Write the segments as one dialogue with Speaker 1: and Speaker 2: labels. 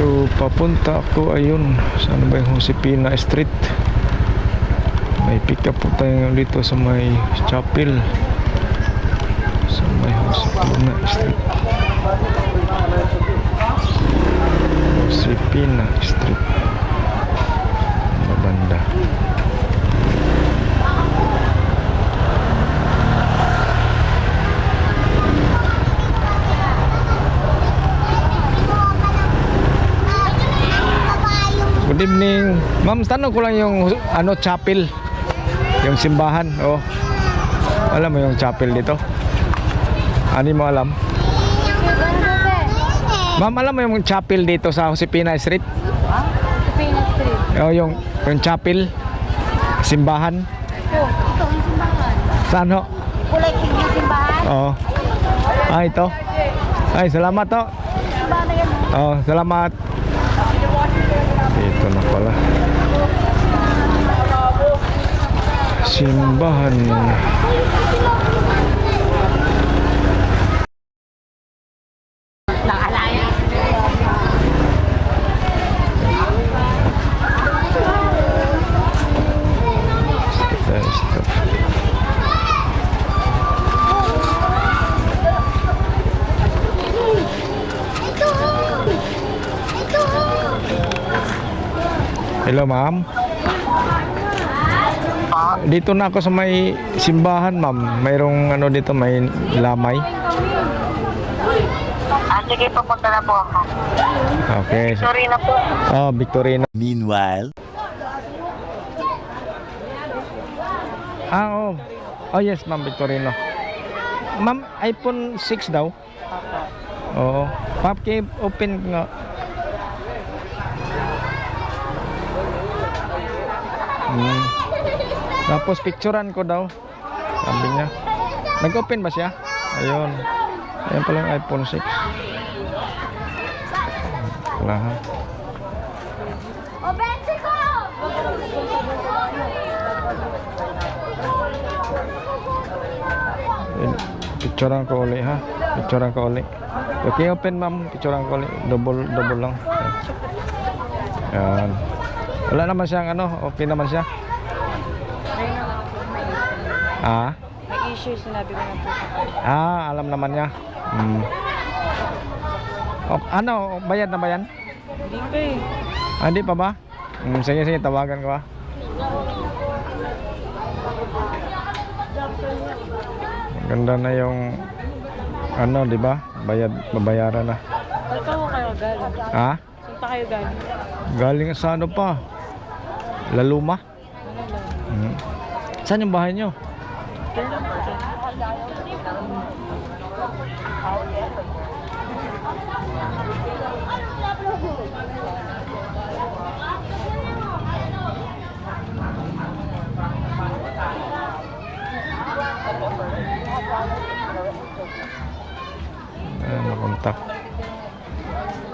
Speaker 1: So, papunta ako ayun. Saan ba yung Josepina Street? May pick up po tayo dito sa may chapel. Sa may Josepina Street. Josepina Street. Ano banda? Good evening. Ma'am, tanong ko lang yung ano chapel. Yung simbahan. Oh. Alam mo yung chapel dito? Ano mo alam? Ma'am, alam mo yung chapel dito sa Josepina Street?
Speaker 2: Pina Street.
Speaker 1: Oh, yung yung chapel simbahan.
Speaker 2: Oh, ito ang simbahan.
Speaker 1: Saan ho?
Speaker 2: Kulay pink na simbahan.
Speaker 1: Oh. Ah, ito. Ay, salamat to.
Speaker 2: Simbahan na yan. Oh,
Speaker 1: salamat. Pala. Simbahan. Hello, ma'am. Dito na ako sa may simbahan, ma'am. Mayroong ano dito, may lamay.
Speaker 3: Ah, sige, papunta na po ako.
Speaker 1: Okay.
Speaker 3: Sorry na po.
Speaker 1: Oh, Victorino.
Speaker 4: Meanwhile,
Speaker 1: Ah, oh. Oh, yes, ma'am Victorino. Ma'am, iPhone 6 daw. Oo. Pop, kay open nga. Tapos picturean ko daw. Sabi niya. Nag-open ba siya? Ayun. Ayun pala yung iPhone 6. Wala ha. Picturean ko uli ha. Picturean ko uli. Okay, open ma'am. Picturean ko uli. Double, double lang. Yan. Wala naman siyang ano. Okay naman siya. Ah?
Speaker 2: May issue, sinabi ko na po sa kanya.
Speaker 1: Ah, alam naman niya. Hmm. O, ano, bayad na ba yan?
Speaker 2: Hindi pa eh.
Speaker 1: Ah, hindi pa ba? Hmm, sige, sige, tawagan ko ah. Ganda na yung ano, di ba? Bayad, babayaran na.
Speaker 2: Saan ko kayo galing?
Speaker 1: Ha?
Speaker 2: Saan pa kayo galing?
Speaker 1: Galing sa ano pa? Laluma?
Speaker 2: Ano?
Speaker 1: Hmm. Saan yung bahay nyo?
Speaker 2: Kaya lang po.
Speaker 1: Ah, makontak.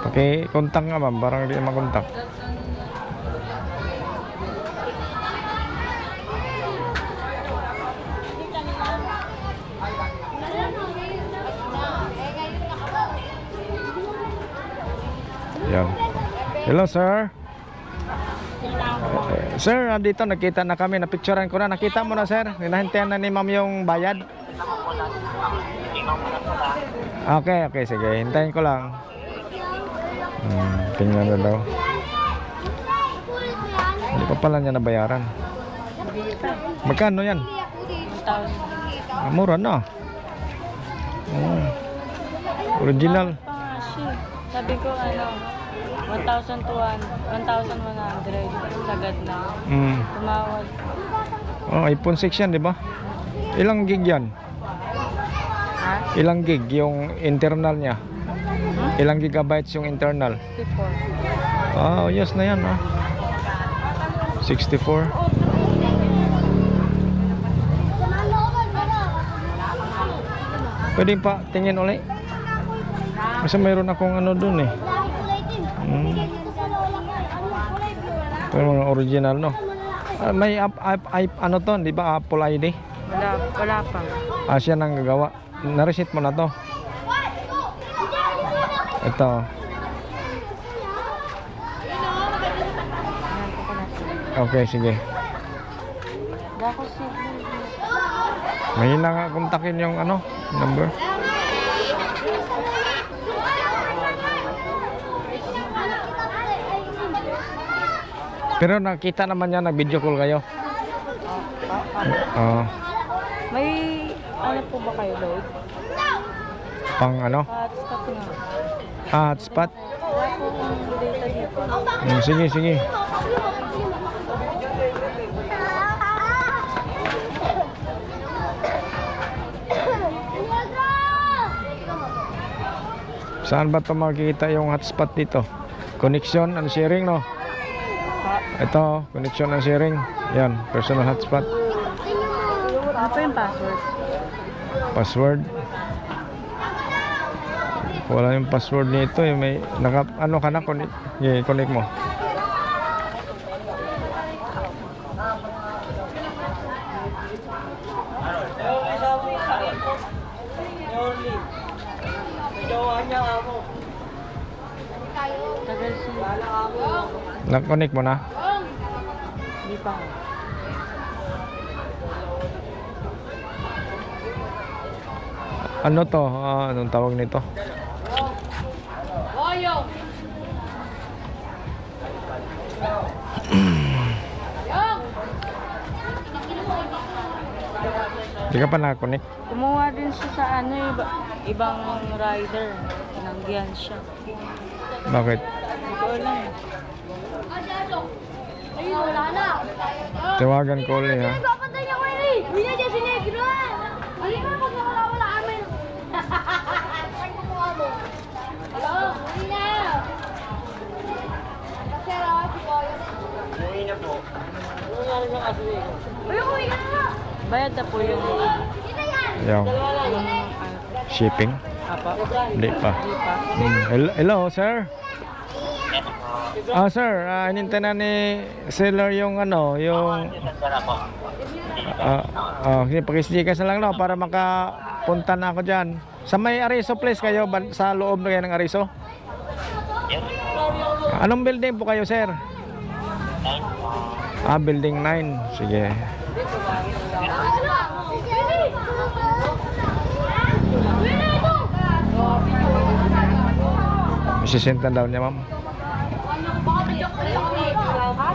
Speaker 1: Okay, kontak nga ma'am, parang hindi makontak. Yan. Hello, sir. Eh, sir, dito nakita na kami, napicturean ko na. Nakita mo na, sir. Hinahintayan na ni ma'am yung bayad. Okay, okay, sige. Hintayin ko lang. Hmm, tingnan na daw. Hindi pa pala niya nabayaran. Magkano yan?
Speaker 2: 1,000.
Speaker 1: Ah, Mura na. Hmm. Original.
Speaker 2: Sabi ko ano, 1,000 to 1,100. Sagad na.
Speaker 1: Hmm.
Speaker 2: Tumawag.
Speaker 1: Oh, iPhone 6 yan, di ba? Ilang gig yan?
Speaker 2: Ha?
Speaker 1: Ilang gig yung internal niya? Ilang gigabytes yung internal?
Speaker 2: 54.
Speaker 1: Ah, yes na yan, ah. 64. Pwede pa tingin ulit. Kasi mayroon akong ano dun eh. Pero original, no? Uh, may app, app, app, ano to, di ba? Apple ID?
Speaker 2: Wala, wala pa.
Speaker 1: Ah, siya nang gagawa. Nareset mo na to. Ito. Okay, sige. Mahina nga kontakin yung ano, number. Pero nakita naman niya, nag-video call kayo. Oo.
Speaker 2: May ano po ba kayo, Lloyd?
Speaker 1: pang ano?
Speaker 2: Hotspot nga.
Speaker 1: Ah, hotspot.
Speaker 2: Wala po data dito.
Speaker 1: Mm, sige, sige. Saan ba ito makikita yung hotspot dito? Connection and sharing, no? Ito, connection and sharing. Yan, personal hotspot.
Speaker 2: Ano yung password?
Speaker 1: Password. Wala yung password nito eh. May, naka, ano ka na, connect, yeah, connect mo. Na-connect mo na?
Speaker 2: Hindi pa.
Speaker 1: Ano to? Ah, anong tawag nito? Hindi ka pa nakakonect?
Speaker 2: Kumuha din siya sa ano, iba, ibang rider. Tinanggihan siya.
Speaker 1: Bakit?
Speaker 2: Hindi ko alam.
Speaker 4: Ayun, wala na.
Speaker 1: Tawagan ko ulit ha.
Speaker 4: Papatay niya ko yun
Speaker 2: Bayad na po yung.
Speaker 1: Yung
Speaker 2: yung ano,
Speaker 1: shipping?
Speaker 2: apa.
Speaker 1: Hindi pa. Hmm. Hello, sir. Ah, sir, ah, inintay na ni seller yung ano, yung Ah, ah, okay, pakisdi ka sa lang no para makapunta na ako diyan. Sa may Ariso place kayo sa loob na kayo ng Ariso? Anong building po kayo, sir? Ah, building 9. Sige. Isisenta daw niya, ma'am.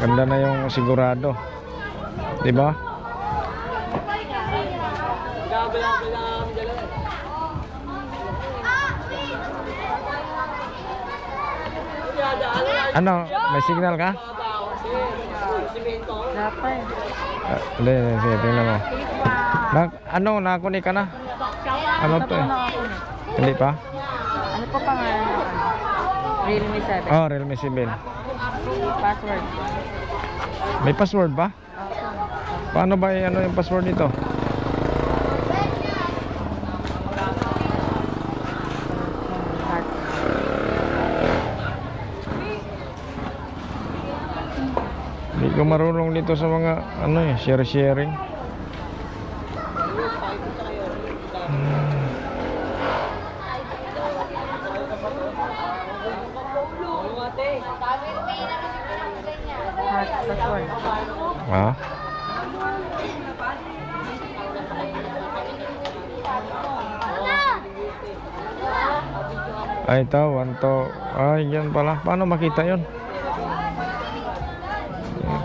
Speaker 1: Ganda na yung sigurado. 'Di ba? Ano, may signal ka?
Speaker 2: Pa.
Speaker 1: Ah, Hindi, hindi, sige, tingnan mo. Na, ano, nakunik ka na? Ano
Speaker 2: Ano
Speaker 1: to eh? Hindi pa?
Speaker 2: Ano po pangalan na Realme 7.
Speaker 1: Oh, Realme 7.
Speaker 2: Password.
Speaker 1: May password ba? Paano ba ano yung password nito? Marunong dito sa mga ano eh, share sharing.
Speaker 2: Heart password.
Speaker 1: Ha? Ay, one to. Ay, yan pala. Paano makita yon?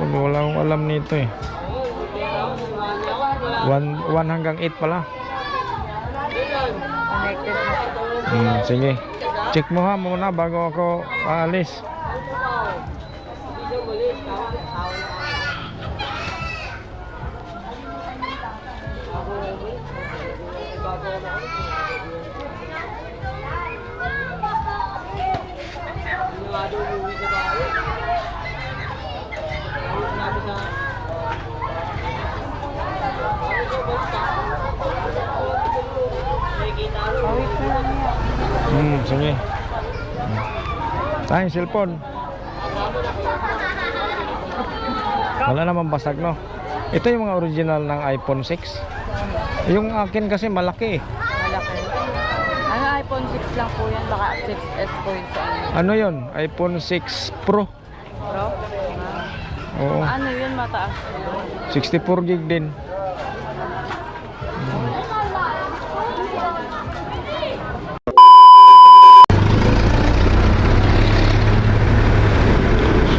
Speaker 1: Ako, wala akong alam nito eh. One, one hanggang eight pala.
Speaker 2: Connected na.
Speaker 1: Hmm, sige. Check mo ha muna bago ako aalis.
Speaker 2: Pawit na lang yan.
Speaker 1: Hmm, sige. Tayong cellphone. Wala naman basag, no? Ito yung mga original ng iPhone 6. Yung akin kasi malaki eh.
Speaker 2: Malaki. Ano iPhone 6 lang po yan. Baka 6S po yun sa inyo.
Speaker 1: Ano yon? iPhone 6 Pro.
Speaker 2: Ah.
Speaker 1: Oo.
Speaker 2: Ano yun, mataas.
Speaker 1: 64 gig din.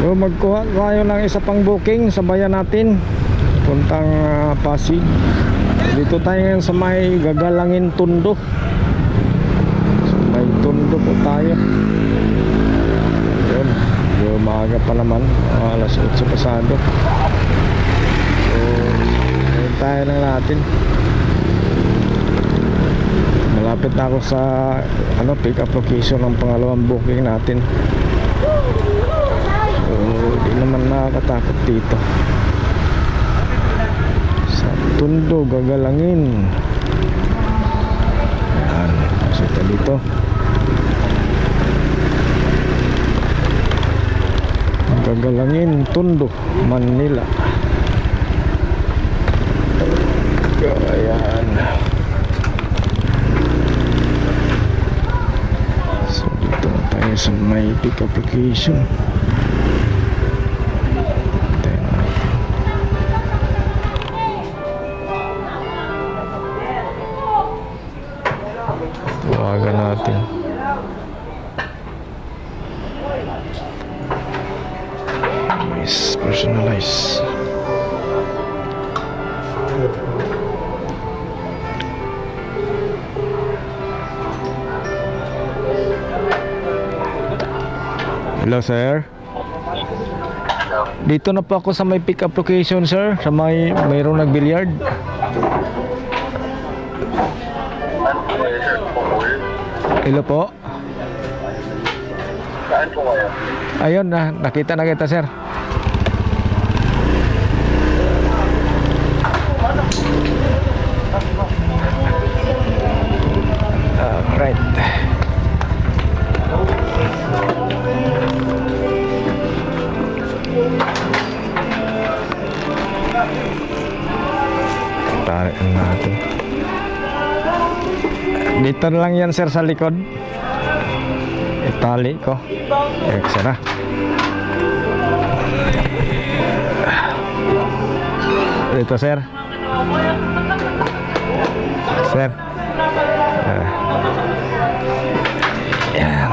Speaker 1: So magkuha tayo ng isa pang booking sabayan natin puntang ah, Pasig. Dito tayo ngayon sa may gagalangin tundo. So may tundo po tayo. Yun, maaga pa naman, alas 8 pasado. So, ayun tayo lang natin. Malapit na ako sa ano, pick up location ng pangalawang booking natin. Nakakatakot dito. Sa Tundo, gagalangin. Ayan, pasok tayo dito. Gagalangin, Tundo, Manila. Ayan. So dito tayo sa may pick application. Hello, sir. Dito na po ako sa may pick up location, sir. Sa may mayroong nag-billiard. Hello po. Ayun na, nakita na kita, sir. Dito na lang yan, sir, sa likod. Itali ko. Eksa na. Dito, sir. Sir. Ah. Yan.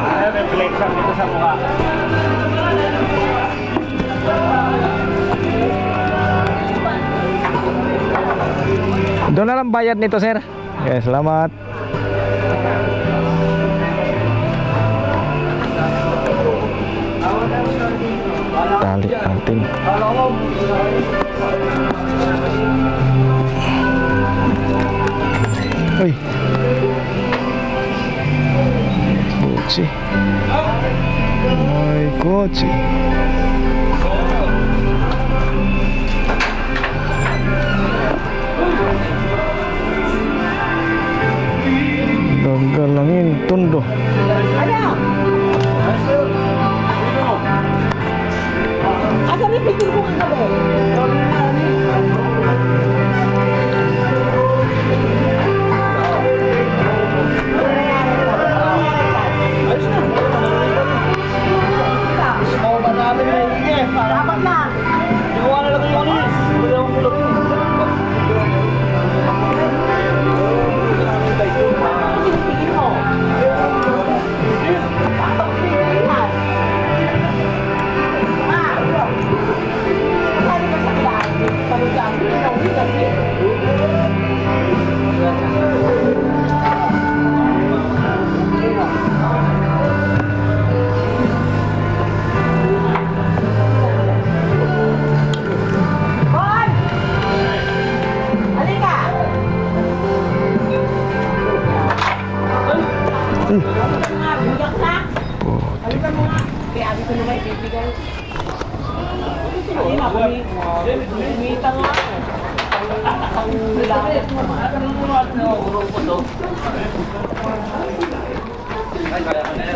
Speaker 1: Doon na lang bayad nito, sir. Okay, salamat. Tali natin. Uy. Kotse. Ay, kotse. Gagalangin tundo.
Speaker 4: Picnic করতে যাব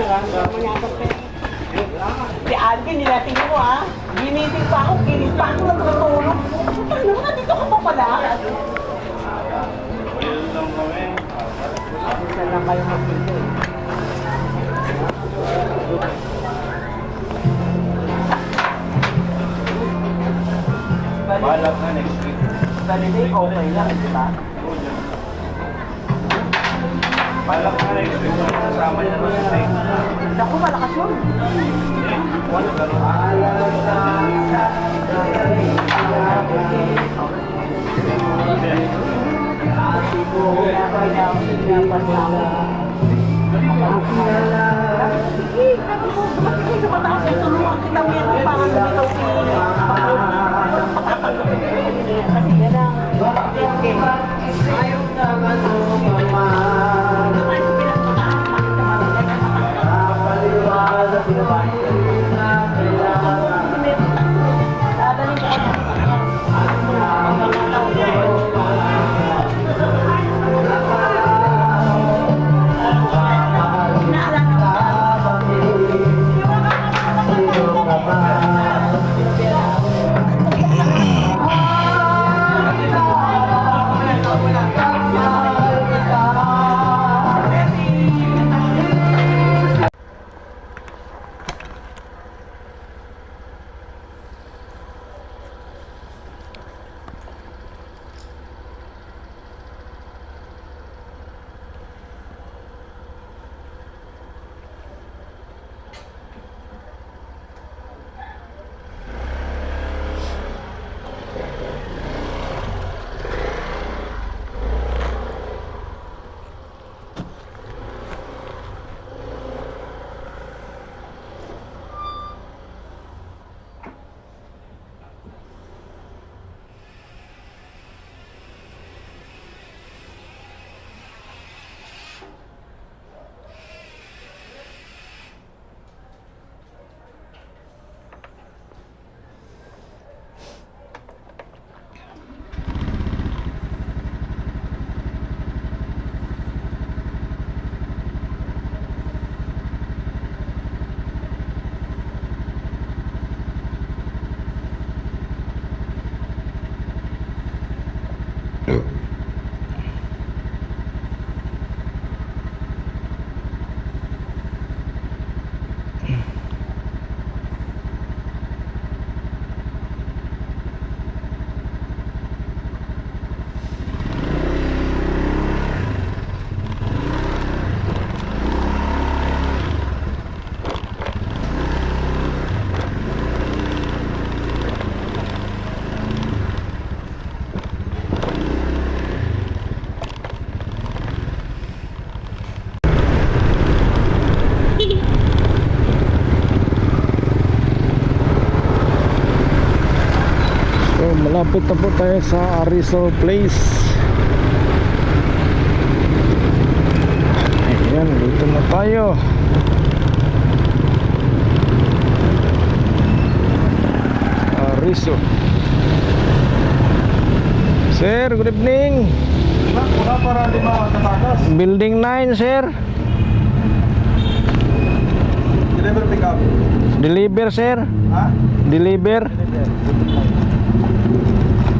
Speaker 4: Si Alvin, nilating mo ah. Ginising pa ako, ginis pa ako nagtutulog. Ano ka, dito ka pa pala? Saan lang kayo magpili? validate, okay lang, di ba? Palak na rin, kasama niya naman sa Naku, malakas yun. Wala ganun.
Speaker 1: So, tayo sa Ariso Place. Ayan, dito na tayo. Ariso. Sir, good evening.
Speaker 4: Wala para?
Speaker 1: Building 9, sir.
Speaker 4: Deliver pick up.
Speaker 1: Deliver, sir.
Speaker 4: Ha?
Speaker 1: Deliver.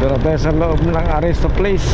Speaker 1: Na tayo
Speaker 4: sa loob ng
Speaker 1: Aristo Place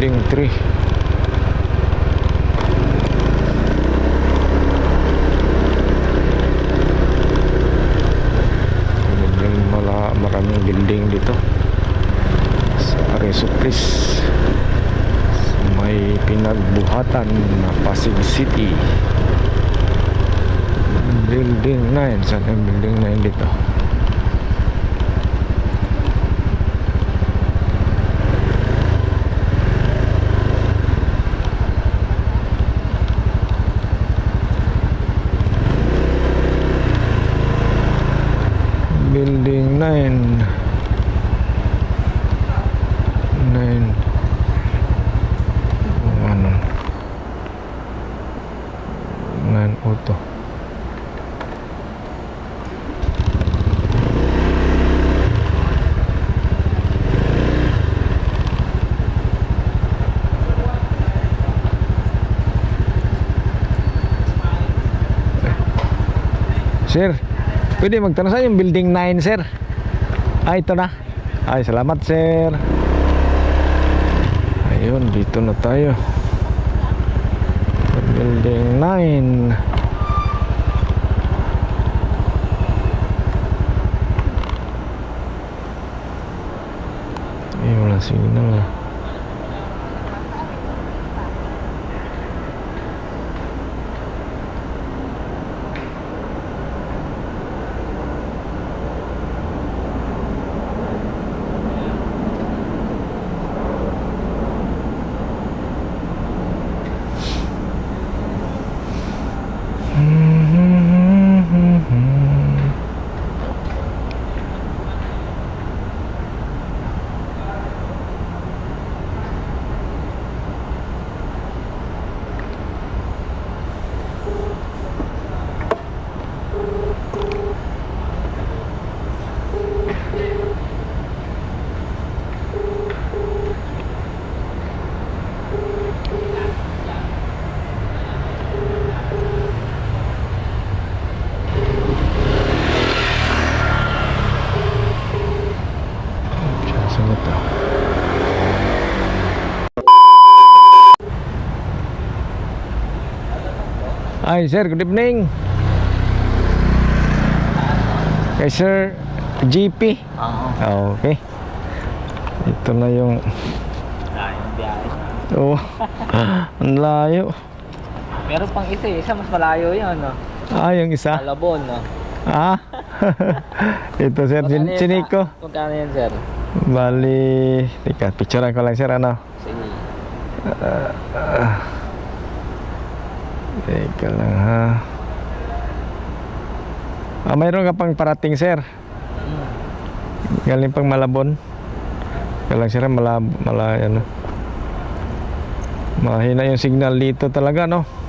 Speaker 1: Building 3 Building mala maraming building dito. Sa Arisoplis May pinagbuhatan na Pasig City. Building 9 Saan ang building 9 dito? Pwede magtanong sa yung building 9, sir. Ah, ito na. Ay, salamat, sir. Ayun, dito na tayo. Building 9. Ay, wala signal. ah. Saan na to? Ay, sir, good evening. Kay Sir GP.
Speaker 5: Oo.
Speaker 1: Okay. Ito na yung...
Speaker 5: Biyahe.
Speaker 1: Oh, ang layo.
Speaker 5: Meron pang isa eh. Isa mas malayo yun, no?
Speaker 1: Ah, yung isa.
Speaker 5: Malabon, no?
Speaker 1: Ah. Ito, sir. Chiniko.
Speaker 5: sa- Magkano yan, sir?
Speaker 1: Bali... Teka, picturean ko lang, sir. Ano?
Speaker 5: Sige.
Speaker 1: Teka lang, ha. Ah, mayroon ka pang parating, sir. Galing pang Malabon. Kaya lang, sir, mala, mala, ano. Mahina yung signal dito talaga, no?